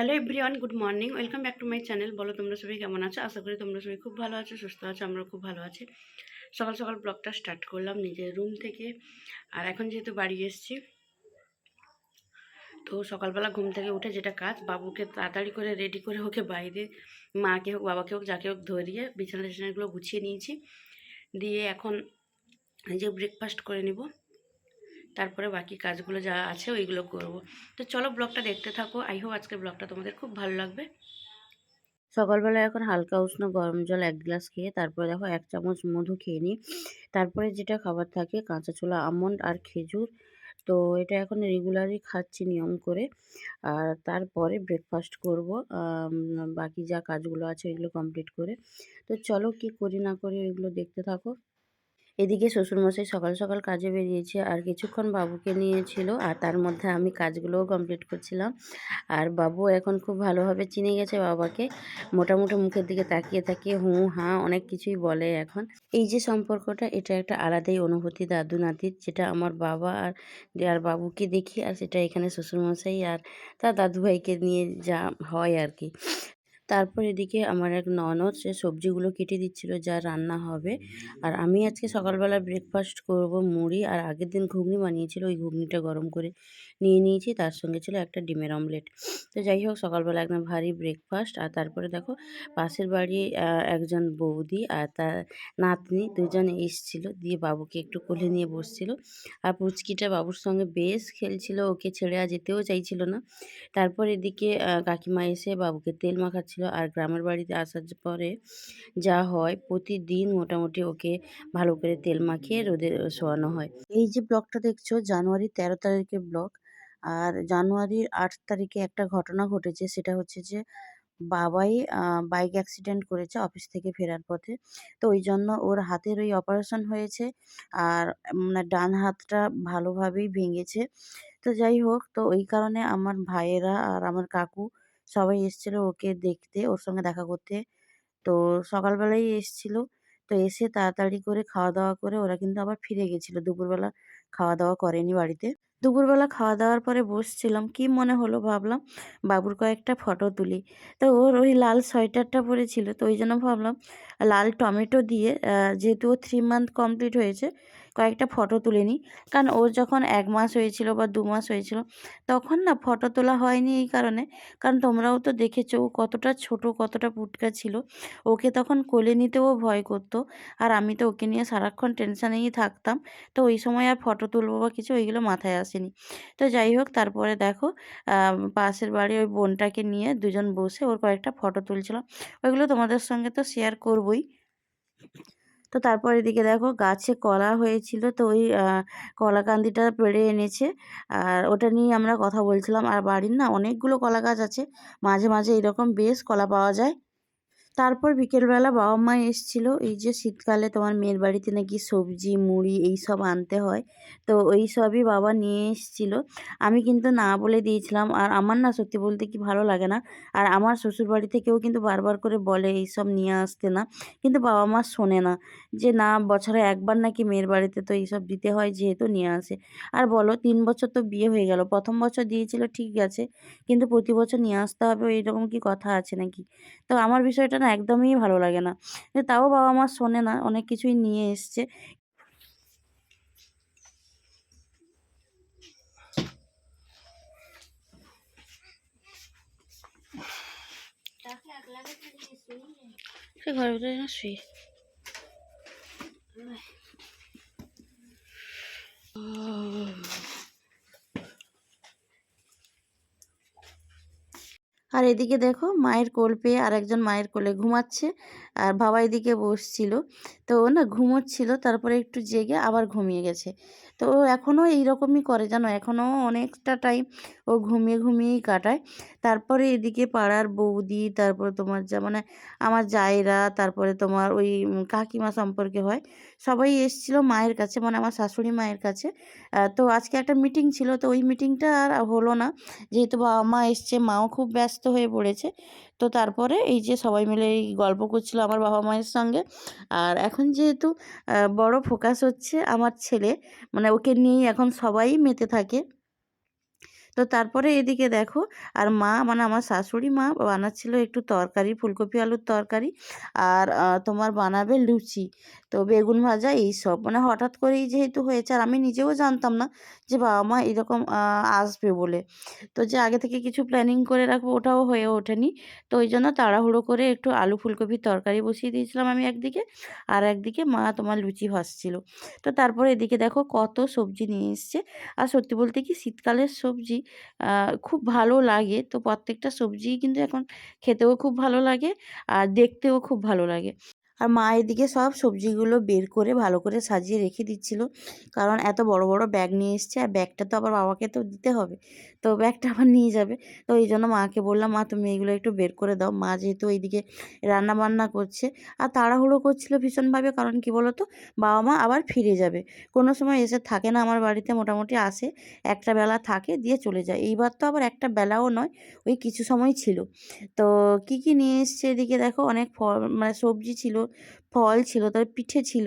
Hello everyone good morning welcome back to my channel বলো, তোমরা সবাই কেমন আছো? আশা করি তোমরা সবাই খুব ভালো আছো, সুস্থ আছো আমরা খুব ভালো আছি। সকাল সকাল ব্লগটা স্টার্ট করলাম নিজের রুম থেকে। আর এখন যেহেতু বাড়ি এসেছি, তো সকালবেলা ঘুম থেকে উঠে যেটা কাজ, বাবুকে তাড়াতাড়ি করে রেডি করে ওকে বাইরে, মাকে হোক, বাবাকে হোক, যাকে হোক ধরিয়ে বিছানা টিছানাগুলো গুছিয়ে নিয়েছি। দিয়ে এখন যে ব্রেকফাস্ট করে নিব। তারপরে বাকি কাজগুলো যা আছে ওইগুলো করব। তো চলো ব্লগটা দেখতে থাকো। আই হোপ আজকের ব্লগটা তোমাদের খুব ভালো লাগবে। সকালবেলা এখন হালকা উষ্ণ গরম জল এক গ্লাস খেয়ে তারপরে দেখো এক চামচ মধু খেয়ে নিই। তারপরে যেটা খাবার থাকে কাঁচা ছোলা, আমন্ড আর খেজুর। তো এটা এখন রেগুলারই খাচ্ছি নিয়ম করে। আর তারপরে ব্রেকফাস্ট করব। বাকি যা কাজগুলো আছে ওইগুলো কমপ্লিট করে। তো চলো কি করি না করি ওইগুলো দেখতে থাকো। এদিকে শ্বশুরমশাই সকাল সকাল কাজে বেরিয়েছে আর কিছুক্ষণ বাবুকে নিয়েছিল আর তার মধ্যে আমি কাজগুলোও কমপ্লিট করছিলাম। আর বাবু এখন খুব ভালোভাবে চিনে গেছে বাবাকে। মোটামুটি মুখের দিকে তাকিয়ে তাকিয়ে হুঁ হাঁ অনেক কিছুই বলে এখন। এই যে সম্পর্কটা, এটা একটা আলাদাই অনুভূতি দাদু নাতির, যেটা আমার বাবা আর আর বাবুকে দেখি আর সেটা এখানে শ্বশুরমশাই আর তার দাদু ভাইকে নিয়ে যা হয় আর কি। তারপর এদিকে আমার এক ননদ সে সবজিগুলো কেটে দিচ্ছিল যা রান্না হবে। আর আমি আজকে সকালবেলা ব্রেকফাস্ট করব মুড়ি আর আগের দিন ঘুগনি বানিয়েছিল ওই ঘুগনিটা গরম করে নিয়ে নিয়েছি তার সঙ্গে ছিল একটা ডিমের অমলেট তো যাই হোক সকালবেলা একদম ভারী ব্রেকফাস্ট আর তারপরে দেখো পাশের বাড়ি একজন বৌদি আর তার নাতনি দুজন এসছিল দিয়ে বাবুকে একটু কোলে নিয়ে বসছিল। আর পুচকিটা বাবুর সঙ্গে বেশ খেলছিল ওকে ছেড়ে আর যেতেও চাইছিল না। তারপর এদিকে কাকিমা এসে বাবুকে তেল মাখাচ্ছিল। ছিল আর গ্রামের বাড়িতে আসার পরে যা হয়, প্রতিদিন মোটামুটি ওকে ভালো করে তেল মাখিয়ে রোদে শোয়ানো হয়। এই যে ব্লগটা দেখছ, জানুয়ারি তেরো তারিখের ব্লগ। আর জানুয়ারির আট তারিখে একটা ঘটনা ঘটেছে, সেটা হচ্ছে যে বাবাই বাইক অ্যাক্সিডেন্ট করেছে অফিস থেকে ফেরার পথে। তো ওই জন্য ওর হাতের ওই অপারেশন হয়েছে। আর মানে ডান হাতটা ভালোভাবেই ভেঙেছে। তো যাই হোক, তো ওই কারণে আমার ভাইয়েরা আর আমার কাকু সবাই এসেছিল ওকে দেখতে, ওর সঙ্গে দেখা করতে। তো সকালবেলাই এসেছিল। তো এসে তাড়াতাড়ি করে খাওয়া দাওয়া করে ওরা কিন্তু আবার ফিরে গেছিল। দুপুরবেলা খাওয়া দাওয়া করেনি বাড়িতে। দুপুরবেলা খাওয়া দাওয়ার পরে বসছিলাম। কি মনে হলো ভাবলাম, বাবুর কয়েকটা ফটো তুলি। তো ওর ওই লাল সোয়েটারটা পরেছিল। তো ওই জন্য ভাবলাম, লাল টমেটো দিয়ে যেহেতু ও থ্রি মান্থ কমপ্লিট হয়েছে কয়েকটা ফটো তুলে নিই। কারণ ওর যখন এক মাস হয়েছিল বা দু মাস হয়েছিল, তখন না ফটো তোলা হয়নি এই কারণে। কারণ তোমরাও তো দেখেছ, ও কতটা ছোট, কতটা পুটকা ছিল। ওকে তখন কোলে নিতেও ভয় করতো। আর আমি তো ওকে নিয়ে সারাক্ষণ টেনশানেই থাকতাম। তো ওই সময় আর ফটো তুলবো বা কিছু ওইগুলো মাথায় আসেনি। তো যাই হোক, তারপরে দেখো পাশের বাড়ি ওই বোনটাকে নিয়ে দুজন বসে ওর কয়েকটা ফটো তুলছিলাম। ওইগুলো তোমাদের সঙ্গে তো শেয়ার করবই। তো তারপর এদিকে দেখো গাছে কলা হয়েছিল, তো ওই কলাকান্দিটা পেড়ে এনেছে। আর ওটা নিয়ে আমরা কথা বলছিলাম। আর বাড়ির না অনেকগুলো কলা গাছ আছে। মাঝে মাঝে এরকম বেশ কলা পাওয়া যায়। তারপর বিকেলবেলা বাবা মা এসছিল, এই যে শীতকালে তোমার মেয়ের বাড়িতে নাকি সবজি, মুড়ি এই সব আনতে হয়। তো ওই সবই বাবা নিয়ে এসছিল। আমি কিন্তু না বলে দিয়েছিলাম, আর আমার না সত্যি বলতে কি ভালো লাগে না। আর আমার শ্বশুর বাড়ি থেকেও কিন্তু বারবার করে বলে এই সব নিয়ে আসতে না। কিন্তু বাবা মা শোনে না যে, না, বছরে একবার নাকি মেয়ের বাড়িতে তো এইসব দিতে হয় যেহেতু নিয়ে আসে। আর বলো, তিন বছর তো বিয়ে হয়ে গেল, প্রথম বছর দিয়েছিল ঠিক আছে, কিন্তু প্রতি বছর নিয়ে আসতে হবে এইরকম কি কথা আছে নাকি? তো আমার বিষয়টা না একদমই ভালো লাগে না। তাও বাবা মা শোনে না অনেক কিছুই নিয়ে এসছে। সে ঘরের ভিতরে না শুয়ে। আর এদিকে দেখো মায়ের কোল পেয়ে আর একজন মায়ের কোলে ঘুমাচ্ছে আর বাবা এদিকে বসছিল। তো ও না ঘুমোচ্ছিল, তারপরে একটু জেগে আবার ঘুমিয়ে গেছে। তো ও এখনও এইরকমই করে জানো, এখনও অনেকটা টাইম ও ঘুমিয়ে ঘুমিয়েই কাটায়। তারপরে এদিকে পাড়ার বৌদি, তারপরে তোমার যা মানে আমার জায়রা, তারপরে তোমার ওই কাকিমা সম্পর্কে হয়, সবাই এসছিল মায়ের কাছে মানে আমার শাশুড়ি মায়ের কাছে। তো আজকে একটা মিটিং ছিল, তো ওই মিটিংটা আর হলো না। যেহেতু বাবা মা এসছে, মাও খুব ব্যস্ত হয়ে পড়েছে। তো তারপরে এই যে সবাই মিলে এই গল্প করছিল আমার বাবা মায়ের সঙ্গে। আর এখন যেহেতু বড় ফোকাস হচ্ছে আমার ছেলে মানে ওকে নিয়েই এখন সবাই মেতে থাকে। তো তারপরে এদিকে দেখো, আর মা মানে আমার শাশুড়ি মা বানাচ্ছিল একটু তরকারি, ফুলকপি, আলুর তরকারি আর তোমার বানাবে লুচি। তো বেগুন ভাজা এই সব। মানে হঠাৎ করেই যেহেতু হয়েছে আর আমি নিজেও জানতাম না যে বাবা মা এরকম আসবে বলে। তো যে আগে থেকে কিছু প্ল্যানিং করে রাখব ওটাও হয়ে ওঠেনি। তো ওই জন্য তাড়াহুড়ো করে একটু আলু ফুলকপির তরকারি বসিয়ে দিয়েছিলাম আমি একদিকে আর একদিকে মা তোমার লুচি ভাজছিল। তো তারপরে এদিকে দেখো কত সবজি নিয়ে এসছে। আর সত্যি বলতে কি শীতকালের সবজি খুব ভালো লাগে। তো প্রত্যেকটা সবজিই কিন্তু এখন খেতেও খুব ভালো লাগে আর দেখতেও খুব ভালো লাগে। আর মা এদিকে সব সবজিগুলো বের করে ভালো করে সাজিয়ে রেখে দিচ্ছিল। কারণ এত বড় বড় ব্যাগ নিয়ে এসছে আর ব্যাগটা তো আবার বাবাকে তো দিতে হবে। তো ব্যাগটা আবার নিয়ে যাবে। তো এই জন্য মাকে বললাম, মা, তুমি এইগুলো একটু বের করে দাও। মা যেহেতু এইদিকে রান্না বান্না করছে আর তাড়াহুড়ো করছিল ভীষণভাবে, কারণ কি বলো তো বাবা মা আবার ফিরে যাবে। কোনো সময় এসে থাকে না, আমার বাড়িতে মোটামুটি আসে, একটা বেলা থাকে, দিয়ে চলে যায়। এইবার তো আবার একটা বেলাও নয়, ওই কিছু সময় ছিল। তো কি কি নিয়ে এসছে এদিকে দেখো, অনেক ফল মানে সবজি ছিল। ফল ছিল, তার পিঠে ছিল,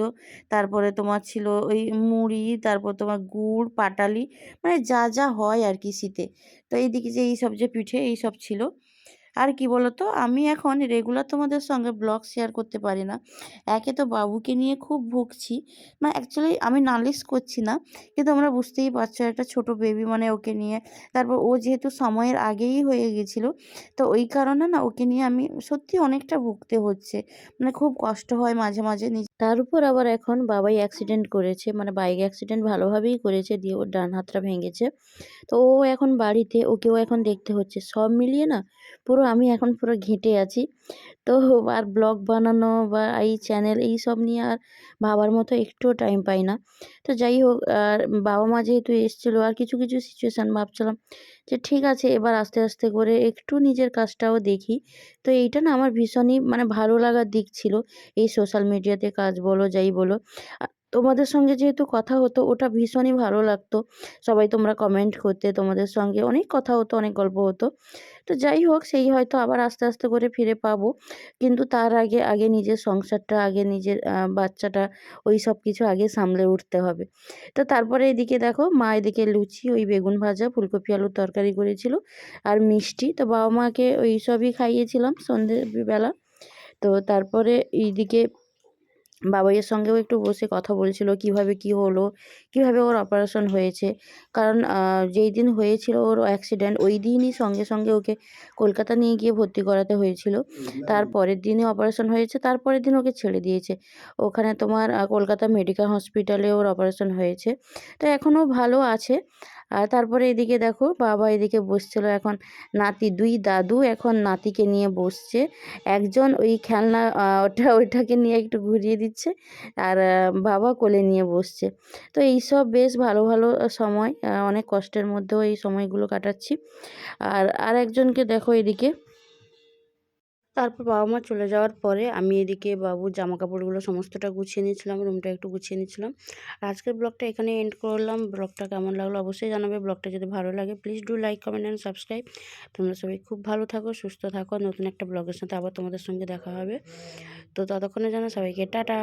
তারপরে তোমার ছিল ওই মুড়ি, তারপর তোমার গুড়, পাটালি মানে যা যা হয় আর কি শীতে। তো এইদিকে যে এই সব যে পিঠে এই সব ছিল। আর কি বলতো? আমি এখন রেগুলার তোমাদের সঙ্গে ব্লগ শেয়ার করতে পারি না। একে তো বাবুকে নিয়ে খুব ভুগছি। না অ্যাকচুয়ালি আমি নালিশ করছি না, কিন্তু আমরা বুঝতেই পারছ একটা ছোট বেবি মানে ওকে নিয়ে। তারপর ও যেহেতু সময়ের আগেই হয়ে গেছিল, তো ওই কারণে না ওকে নিয়ে আমি সত্যি অনেকটা ভুগতে হচ্ছে। মানে খুব কষ্ট হয় মাঝে মাঝে তার উপর আবার এখন বাবাই অ্যাক্সিডেন্ট করেছে মানে বাইক অ্যাক্সিডেন্ট ভালোভাবেই করেছে, দিয়ে ওর ডান হাতটা ভেঙেছে। তো ও এখন বাড়িতে, ওকেও এখন দেখতে হচ্ছে। সব মিলিয়ে না, পুরো আমি এখন পুরো ঘেঁটে আছি। তো আর ব্লগ বানানো বা এই চ্যানেল এই সব নিয়ে আর ভাবার মতো একটুও টাইম পাই না। তো যাই হোক, আর বাবা মা যেহেতু এসেছিল, আর কিছু কিছু সিচুয়েশান ভাবছিলাম যে ঠিক আছে, এবার আস্তে আস্তে করে একটু নিজের কাজটাও দেখি। তো এইটা না আমার ভীষণই মানে ভালো লাগার দিক ছিল, এই সোশ্যাল মিডিয়াতে কাজ বলো, যাই বলো। তোমাদের সঙ্গে যেহেতু কথা হতো, ওটা ভীষণই ভালো লাগতো। সবাই তোমরা কমেন্ট করতে, তোমাদের সঙ্গে অনেক কথা হতো, অনেক গল্প হতো। তো যাই হোক, সেই হয়তো আবার আস্তে আস্তে করে ফিরে পাবো। কিন্তু তার আগে আগে নিজের সংসারটা, আগে নিজের বাচ্চাটা, ওই সব কিছু আগে সামলে উঠতে হবে। তো তারপরে এদিকে দেখো, মা এদিকে লুচি, ওই বেগুন ভাজা, ফুলকপি, আলুর তরকারি করেছিল আর মিষ্টি। তো বাবা মাকে ওই সবই খাইয়েছিলাম সন্ধেবেলা। তো তারপরে এইদিকে বাবাইয়ের সঙ্গেও একটু বসে কথা বলছিল কীভাবে কি হলো কীভাবে ওর অপারেশন হয়েছে। কারণ যেই দিন হয়েছিল ওর অ্যাক্সিডেন্ট ওই দিনই সঙ্গে সঙ্গে ওকে কলকাতা নিয়ে গিয়ে ভর্তি করাতে হয়েছিল। তারপরের দিনই অপারেশন হয়েছে তারপরের দিন ওকে ছেড়ে দিয়েছে। ওখানে তোমার কলকাতা মেডিকেল হসপিটালে ওর অপারেশন হয়েছে। তো এখনও ভালো আছে। আর তারপরে এদিকে দেখো বাবা এদিকে বসছিল এখন নাতি দুই দাদু এখন নাতিকে নিয়ে বসছে। একজন ওই খেলনা ওটা ওইটাকে নিয়ে একটু ঘুরিয়ে দিচ্ছে। আর বাবা কোলে নিয়ে বসছে। তো এই সব বেশ ভালো ভালো সময় অনেক কষ্টের মধ্যেও এই সময়গুলো কাটাচ্ছি। আর আর একজনকে দেখো এদিকে। তারপর বাবা মা চলে যাওয়ার পরে আমি এদিকে বাবু জামা কাপড়গুলো সমস্তটা গুছিয়ে নিয়েছিলাম রুমটা একটু গুছিয়ে নিয়েছিলাম। আর আজকের ব্লগটা এখানে এন্ড করলাম। ব্লগটা কেমন লাগল অবশ্যই জানাবে। ব্লগটা যদি ভালো লাগে please do like comment and subscribe তোমরা সবাই খুব ভালো থাকো, সুস্থ থাকো। নতুন একটা ব্লগের সাথে আবার তোমাদের সঙ্গে দেখা হবে। তো ততক্ষণে জানো সবাইকে টাটা।